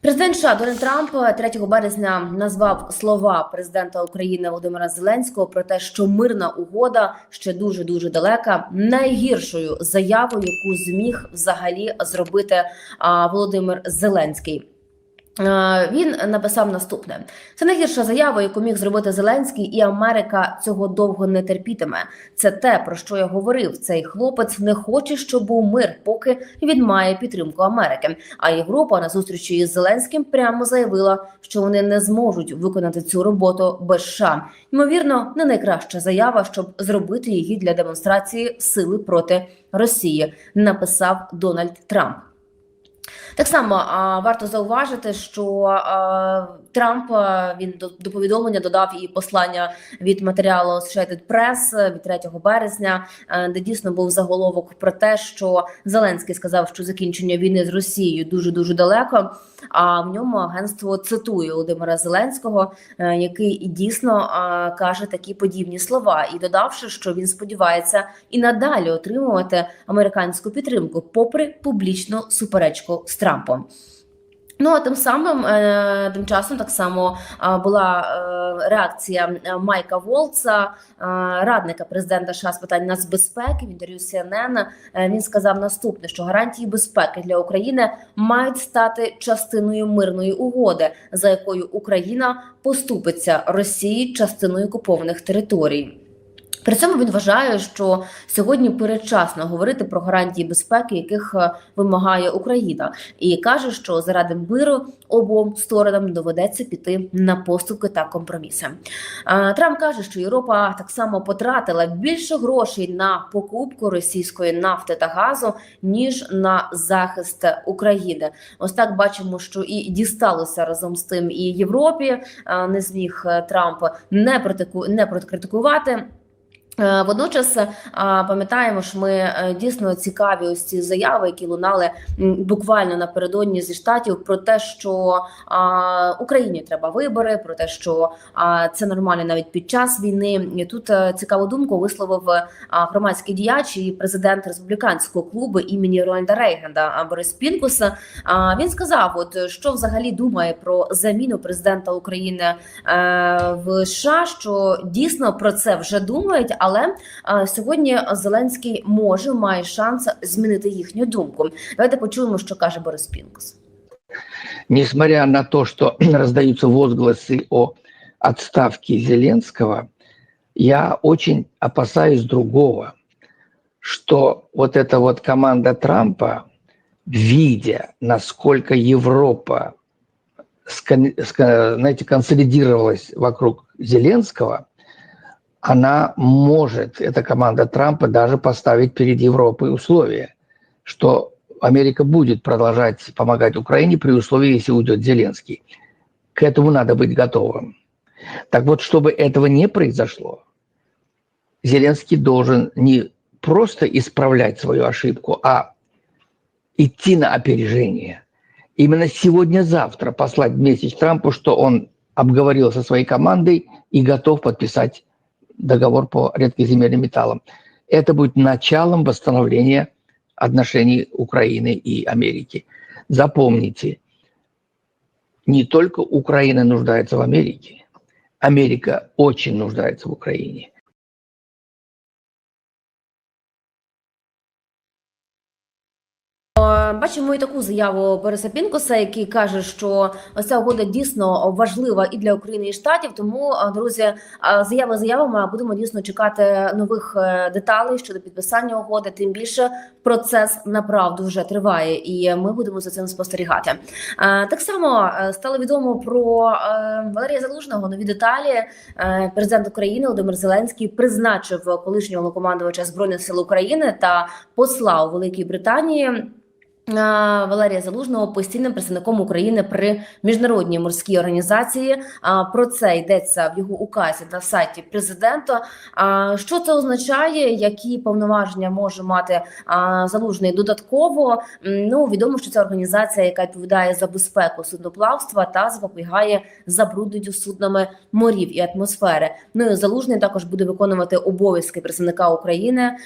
Президент США Дональд Трамп 3 березня назвав слова президента України Володимира Зеленського про те, що мирна угода ще дуже дуже далека, найгіршою заявою, яку зміг взагалі зробити Володимир Зеленський. Е, Він написав наступне: це найгірша заява, яку міг зробити Зеленський, і Америка цього довго не терпітиме. Це те, про що я говорив. Цей хлопець не хоче, щоб був мир, поки він має підтримку Америки. А Європа на зустрічі із Зеленським прямо заявила, що вони не зможуть виконати цю роботу без США. Ймовірно, не найкраща заява, щоб зробити її для демонстрації сили проти Росії. Написав Дональд Трамп. Так само а, варто зауважити, що а, Трамп а, він до, до повідомлення додав і послання від матеріалу Associated Press від 3 березня, а, де дійсно був заголовок про те, що Зеленський сказав, що закінчення війни з Росією дуже дуже далеко. А в ньому агентство цитує Володимира Зеленського, е, який дійсно каже такі подібні слова, і додавши, що він сподівається і надалі отримувати американську підтримку, попри публічну суперечку з Трампом. Ну а тим самим е, тим часом так само була е, реакція е, Майка Волца, радника президента США з питань нацбезпеки в інтерв'ю CNN. Він сказав наступне: що гарантії безпеки для України мають стати частиною мирної угоди, за якою Україна поступиться Росії частиною окупованих територій. При цьому він вважає, що сьогодні передчасно говорити про гарантії безпеки, яких е, вимагає Україна, і каже, що заради миру обом сторонам доведеться піти на поступки та компроміси. Е, Трамп каже, що Європа так само потратила більше грошей на покупку російської нафти та газу ніж на захист України. Ось так бачимо, що і дісталося разом з тим і Європі. Е, Не зміг Трамп не протику не проткритикувати. Е, Водночас е, пам'ятаємо, що ми е, дійсно цікаві ось ці заяви, які лунали буквально напередодні зі штатів про те, що Україні треба вибори, про те, що це нормально навіть під час війни. І тут цікаву думку висловив громадський діяч і президент республіканського клубу імені Рональда Рейганда Борис Пінкус. Він сказав, от що взагалі думає про заміну президента України в США, що дійсно про це вже думають, але е, сьогодні Зеленський може має шанс змінити їхню думку. Давайте почуємо, що каже Борис Пінкус. Несмотря на то, что раздаются возгласы о отставке Зеленского, я очень опасаюсь другого, что вот эта вот команда Трампа, видя, насколько Европа знаете, консолидировалась вокруг Зеленского, она может, эта команда Трампа, даже поставить перед Европой условия, что Америка будет продолжать помогать Украине при условии, если уйдет Зеленский. К этому надо быть готовым. Так вот, чтобы этого не произошло, Зеленский должен не просто исправлять свою ошибку, а идти на опережение. Именно сегодня-завтра послать месяц Трампу, что он обговорил со своей командой и готов подписать договор по редкоземельным металлам. Это будет началом восстановления отношений Украины и Америки. Запомните, не только Украина нуждается в Америке, Америка очень нуждается в Украине. Бачимо і таку заяву Бориса Пінкуса, який каже, що ця угода дійсно важлива і для України і штатів. Тому, е, друзі, е, заяви заявами будемо дійсно чекати нових е, деталей щодо підписання угоди. Тим більше процес направду вже триває, і ми будемо за цим спостерігати. Так само стало відомо про Валерія Залужного нові деталі. Президент України Володимир Зеленський призначив колишнього головнокомандувача збройних сил України та посла у Великій Британії. Валерія Залужного постійним представником України при міжнародній морській організації. Про це йдеться в його указі на сайті президента. Що це означає? Які повноваження може мати залужний додатково? Ну відомо, що це організація, яка відповідає за безпеку судноплавства та запобігає забрудненню суднами морів і атмосфери. Ну і залужний також буде виконувати обов'язки представника України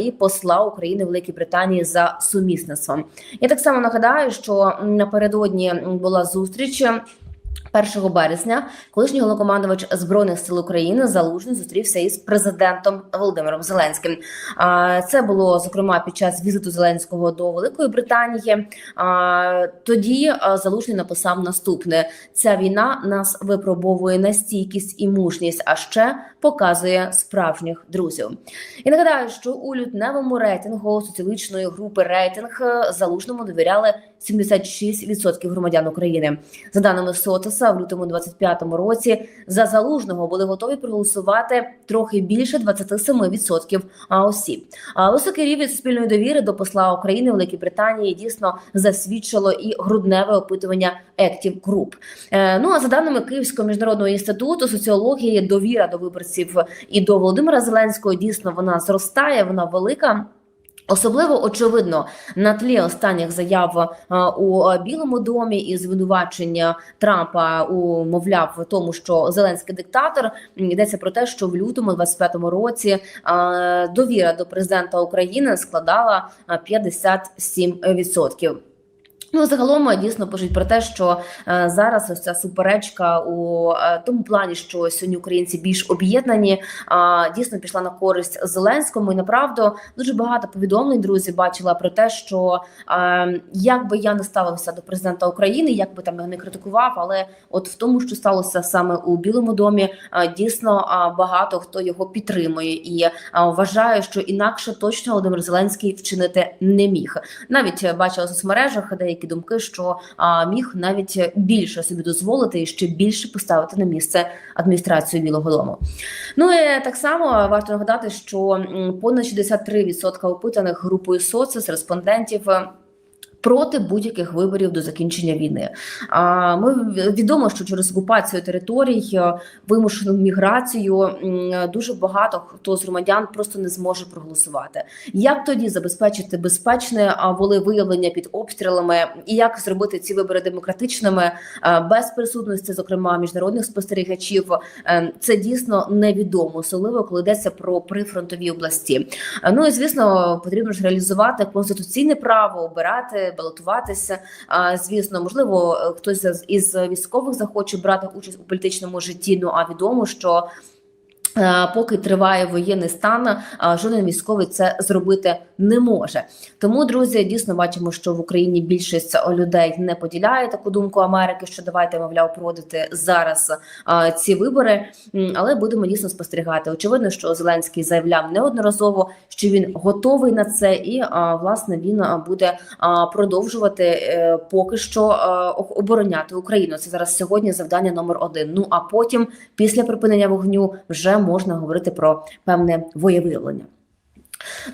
і посла України Великій Британії за сумісництвом. Я так само нагадаю, що напередодні була зустріч. 1 березня колишній головнокомандувач збройних сил України Залужний зустрівся із президентом Володимиром Зеленським. Це було зокрема під час візиту Зеленського до Великої Британії. Тоді Залужний написав наступне: ця війна нас випробовує на стійкість і мужність, а ще показує справжніх друзів. І нагадаю, що у лютневому рейтингу соціологічної групи рейтинг е, залужному довіряли 76% громадян України. За даними Сотеса, в лютому 25-му році за залужного були готові проголосувати трохи більше 27% осіб. А високий рівень суспільної довіри до посла України в Великій Британії дійсно засвідчило і грудневе опитування Active Group. Е, Ну а за даними Київського міжнародного інституту соціології, довіра до виборців і до Володимира Зеленського дійсно вона зростає, вона велика. Особливо очевидно на тлі останніх заяв у а, Білому домі і звинувачення Трампа у мовляв в тому, що Зеленський диктатор йдеться про те, що в лютому 25-му році довіра до президента України складала а, 57%. Ну, загалом е, дійсно пишуть про те, що е, зараз ось ця суперечка у е, тому плані, що сьогодні українці більш об'єднані, а дійсно пішла на користь Зеленському. І направду дуже багато повідомлень, друзі, бачила про те, що е, як би я не ставився до президента України, як би там його не критикував, але от в тому, що сталося саме у Білому домі, е, дійсно е, багато хто його підтримує і е, вважає, що інакше точно Володимир Зеленський вчинити не міг. Навіть е, бачила в соцмережах деякі думки, що а, міг навіть більше собі дозволити і ще більше поставити на місце адміністрацію Білого Дому. Ну і так само варто нагадати, що понад 63% опитаних групою соцес респондентів. Е, Проти будь-яких виборів до закінчення війни. А ми відомо, що через окупацію територій, е, вимушену міграцію, дуже багато хто з громадян просто не зможе проголосувати. Як тоді забезпечити безпечне волевиявлення під обстрілами, і як зробити ці вибори демократичними без присутності, зокрема міжнародних спостерігачів? Е, Це дійсно невідомо, особливо коли йдеться про прифронтові області. Е, Ну і звісно, потрібно ж реалізувати конституційне право, обирати, балотуватися. Звісно, можливо, е, хтось із військових захоче брати участь у політичному житті. Ну а відомо, що Поки триває воєнний стан, а, жоден військовий це зробити не може. Тому, друзі, дійсно бачимо, що в Україні більшість людей не поділяє таку думку Америки, що давайте, мовляв, проводити зараз ці вибори. Але будемо дійсно спостерігати. Очевидно, що Зеленський заявляв неодноразово, що він готовий на це, і власне він буде продовжувати е, поки що обороняти Україну. Це зараз сьогодні завдання номер один. Ну а потім, після припинення вогню, вже можна говорити про певне воєвиявлення.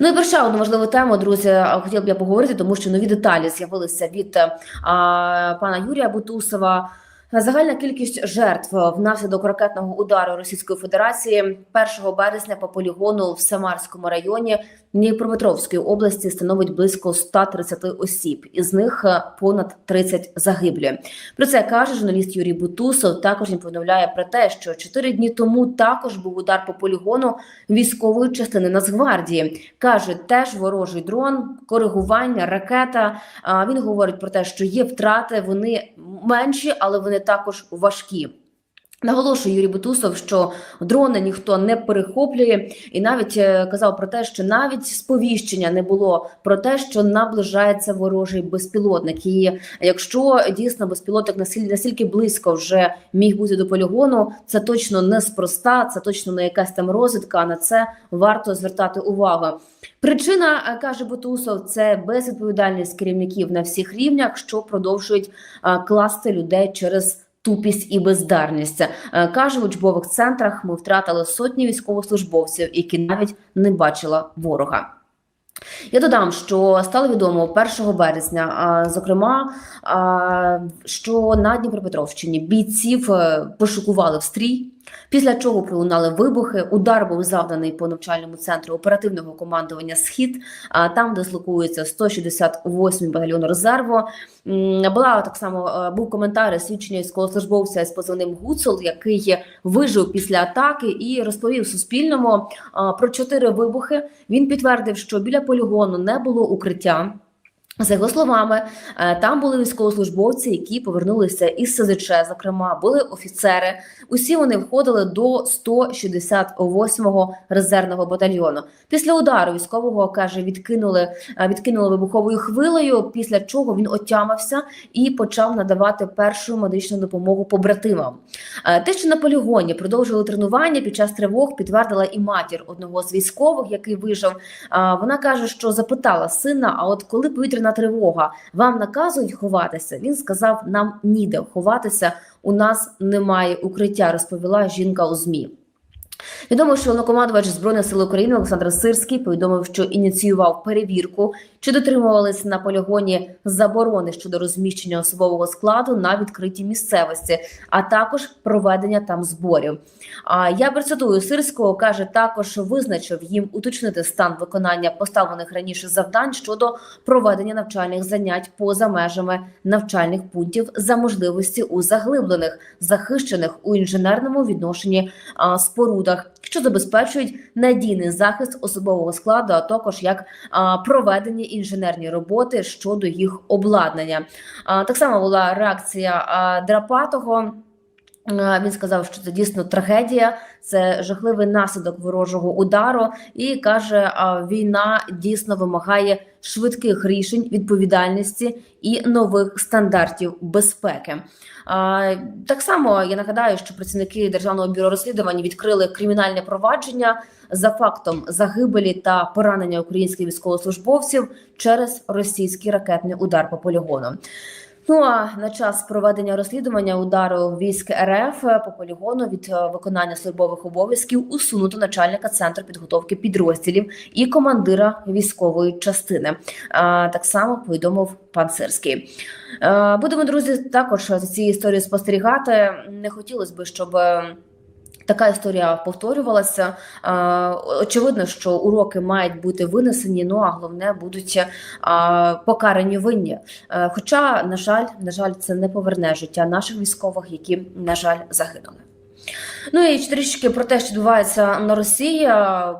Ну і про ще одну важливу тему, друзі, хотіла б я поговорити, тому що нові деталі з'явилися від а, пана Юрія Бутусова. Загальна кількість жертв внаслідок ракетного удару Російської Федерації 1 березня по полігону в Самарському районі Дніпропетровської області становить близько 130 осіб, із них е, понад 30 загиблі. Про це каже журналіст Юрій Бутусов. Також він повідомляє про те, що 4 дні тому також був удар по полігону військової частини Нацгвардії. каже, теж ворожий дрон, коригування, ракета. А він говорить про те, що є втрати, вони менші, але вони також важкі. Наголошує Юрій Бутусов, що дрони ніхто не перехоплює, і навіть е, казав про те, що навіть сповіщення не було про те, що наближається ворожий безпілотник. І якщо дійсно безпілотник настільки, близько вже міг бути до полігону, це точно неспроста, це точно не якась там розвідка. На це варто звертати увагу. Причина е, каже Бутусов, це безвідповідальність керівників на всіх рівнях, що продовжують е, класти людей через. Тупість і бездарність Е, каже в учбових центрах. Ми втратили сотні військовослужбовців, які навіть не бачила ворога. Я додам, що стало відомо 1 березня, зокрема, що на Дніпропетровщині бійців е, пошукували в стрій. Після чого пролунали вибухи. Удар був завданий по навчальному центру оперативного командування Схід. А там дислокується 168 батальйон резерву. Була так само е, був коментар свідчення військовослужбовця з позивним Гуцул, який вижив після атаки і розповів Суспільному про чотири вибухи. Він підтвердив, що біля полігону не було укриття. За його словами, е, там були військовослужбовці, які повернулися із СЗЧ, зокрема, були офіцери. Усі вони входили до 168-го резервного батальйону. Після удару військового каже, відкинули е, відкинули вибуховою хвилею. Після чого він отямився і почав надавати першу медичну допомогу побратимам. Е, Те, що на полігоні продовжили тренування під час тривог, підтвердила і матір одного з військових, який вижив. Вона каже, що запитала сина: а от коли повітряна тривога, вам наказують ховатися? Він сказав: нам ніде ховатися. У нас немає укриття, розповіла жінка у змі. Відомо, що головнокомандувач збройних сил України Олександр Сирський повідомив, що ініціював перевірку, чи дотримувались на полігоні заборони щодо розміщення особового складу на відкритій місцевості, а також проведення там зборів. А я процитую Сирського каже, також визначив їм уточнити стан виконання поставлених раніше завдань щодо проведення навчальних занять поза межами навчальних пунктів за можливості у заглиблених, захищених у інженерному відношенні а, спорудах, що забезпечують надійний захист особового складу, а також як проведені інженерні роботи щодо їх обладнання. Так само була реакція Драпатого. Він сказав, що це дійсно трагедія, це жахливий наслідок ворожого удару, і каже, війна дійсно вимагає швидких рішень, відповідальності і нових стандартів безпеки. Так само я нагадаю, що працівники державного бюро розслідувань відкрили кримінальне провадження за фактом загибелі та поранення українських військовослужбовців через російський ракетний удар по полігону. Ну а на час проведення розслідування удару військ РФ по полігону від е, виконання службових обов'язків усунуто начальника центру підготовки підрозділів і командира військової частини. А, Так само повідомив пан Сирський. Е, Будемо друзі також за цією історією спостерігати. Не хотілося б, щоб. Така історія повторювалася. Е, Очевидно, що уроки мають бути винесені. Ну а головне будуть е, покарані винні. Е, Хоча, на жаль, на жаль, це не поверне життя наших військових, які на жаль загинули. Ну і трішки про те, що відбувається на Росії.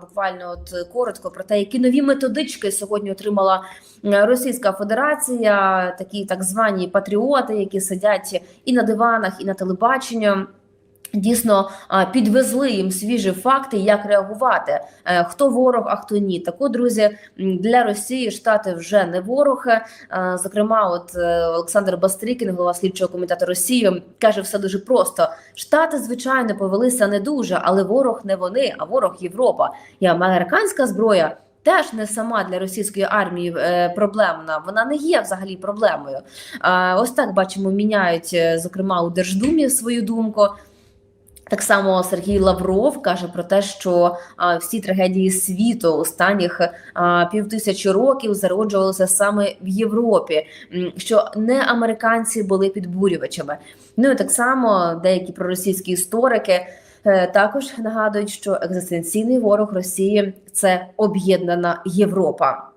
Буквально от коротко про те, які нові методички сьогодні отримала Російська Федерація, такі так звані патріоти, які сидять і на диванах, і на телебаченні. Дійсно підвезли їм свіжі факти, як реагувати, е, хто ворог, а хто ні. Так от, друзі, для Росії штати вже не ворог. Е, Зокрема, от е, Олександр Бастрикін, голова слідчого комітету Росії, каже все дуже просто: штати, звичайно, повелися не дуже, але ворог не вони, а ворог Європа. І американська зброя. Теж не сама для російської армії проблемна, вона не є взагалі проблемою. Ось так бачимо, міняють зокрема у Держдумі свою думку. Так само Сергій Лавров каже про те, що а, всі трагедії світу останніх півтисячі років зароджувалися саме в Європі, що не американці були підбурювачами. Ну і так само деякі проросійські історики е, також нагадують, що екзистенційний ворог Росії це об'єднана Європа.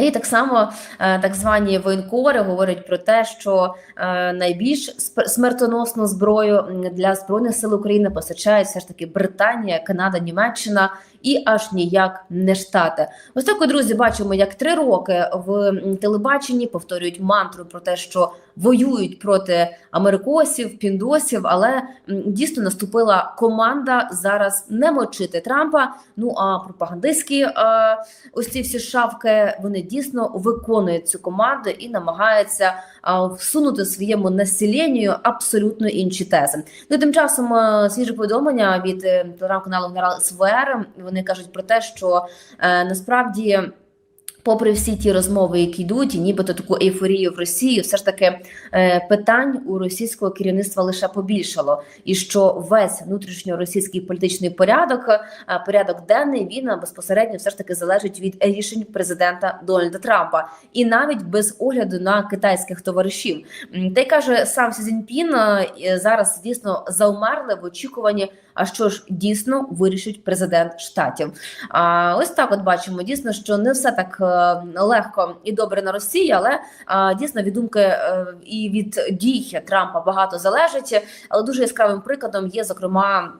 І так само е, так звані воєнкори говорять про те, що е, найбільш смертоносну зброю для збройних сил України постачають все ж таки Британія, Канада, Німеччина і аж ніяк не штати. Ось так, друзі, бачимо, як три роки в телебаченні повторюють мантру про те, що воюють проти америкосів, піндосів, але дійсно наступила команда зараз не мочити Трампа. Ну а пропагандистські е, ось ці всі шавки вони дійсно виконують цю команду і намагаються всунути своєму населенню абсолютно інші тези. Ну тим часом е, свіже повідомлення від е, телеграм-каналу Генерал СВР. Вони кажуть про те, що е, насправді. Попри всі ті розмови, які йдуть, і нібито таку ейфорію в Росії, все ж таки е, питань у російського керівництва лише побільшало, і що весь внутрішньоросійський політичний порядок, е, порядок денний, він е, безпосередньо все ж таки залежить від рішень президента Дональда Трампа, і навіть без огляду на китайських товаришів. Та й каже сам Сі Цзіньпін, зараз дійсно заумерли в очікуванні. А що ж дійсно вирішить президент штатів? А ось так, от бачимо дійсно, що не все так е, легко і добре на Росії, але дійсно від думки е, і від дій Трампа багато залежить. Але дуже яскравим прикладом є зокрема.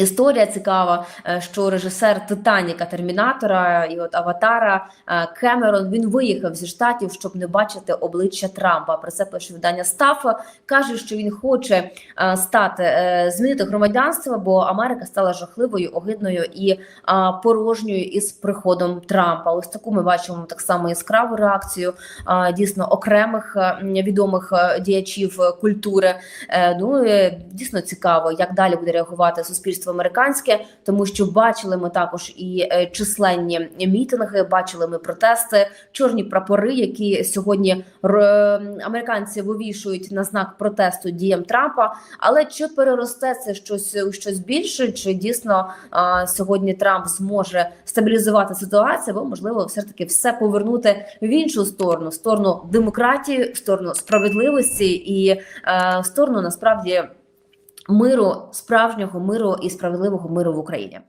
Історія цікава, е, що режисер Титаніка Термінатора і от Аватара е, Кемерон він виїхав зі штатів, щоб не бачити обличчя Трампа. Про це пише видання Стафа. каже, що він хоче е, стати змінити громадянство, бо Америка стала жахливою, огидною і порожньою із приходом Трампа. Ось таку ми бачимо так само яскраву реакцію дійсно окремих відомих діячів культури. Ну дійсно цікаво, як далі буде реагувати суспільство американське, тому що бачили ми також і е, численні мітинги, бачили ми протести, чорні прапори, які сьогодні р- американці вивішують на знак протесту діям Трампа. Але чи переросте це щось у щось більше? Чи дійсно а, сьогодні Трамп зможе стабілізувати ситуацію? Або можливо, все таки все повернути в іншу сторону, сторону демократії, сторону справедливості і е, сторону насправді миру, справжнього миру і справедливого миру в Україні.